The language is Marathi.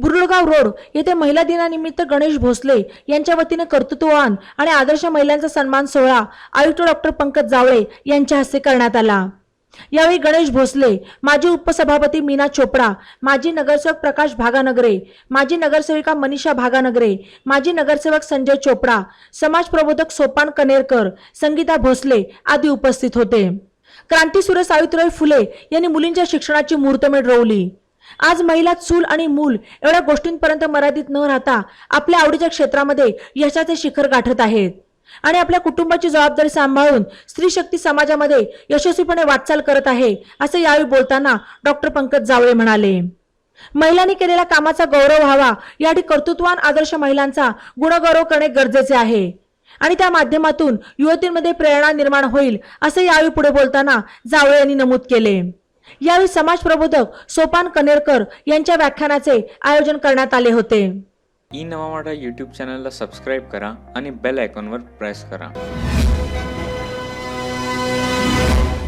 बुरुळगाव रोड येथे महिला दिनानिमित्त गणेश भोसले यांच्या वतीने कर्तृत्ववान आणि आदर्श महिलांचा सन्मान सोहळा आयुक्त डॉक्टर पंकज जावळे यांच्या हस्ते करण्यात आला. यावेळी गणेश भोसले माजी उपसभापती मीना चोपडा माजी नगरसेवक प्रकाश भागानगरे माजी नगरसेविका मनीषा भागानगरे माजी नगरसेवक संजय चोपडा समाज प्रबोधक सोपान कनेरकर संगीता भोसले आदी उपस्थित होते. क्रांतीसूर्य सावित्रीबाई फुले यांनी मुलींच्या शिक्षणाची मुहूर्तमेढ रोवली. आज महिला चूल आणि मूल एवढ्या गोष्टींपर्यंत मर्यादित न राहता आपल्या आवडीच्या क्षेत्रामध्ये यशाचे शिखर गाठत आहेत. आणि आपल्या कुटुंबाची जबाबदारी सांभाळून स्त्री शक्ती समाजामध्ये यशस्वीपणे वाटचाल करत आहे असं यावेळी बोलताना डॉक्टर पंकज जावळे म्हणाले. महिलांनी केलेल्या कामाचा गौरव व्हावा यासाठी कर्तृत्वान आदर्श महिलांचा गुणगौरव करणे गरजेचे आहे. आणि त्या माध्यमातून युवतींमध्ये प्रेरणा निर्माण होईल असे यावेळी पुढे बोलताना जावळे यांनी नमूद केले. यावेळी समाज प्रबोधक सोपान कनेरकर यांच्या व्याख्यानाचे आयोजन करण्यात आले होते. ई नवा मराठा यूट्यूब चॅनलला सबस्क्राईब करा आणि बेल आयकॉनवर प्रेस करा.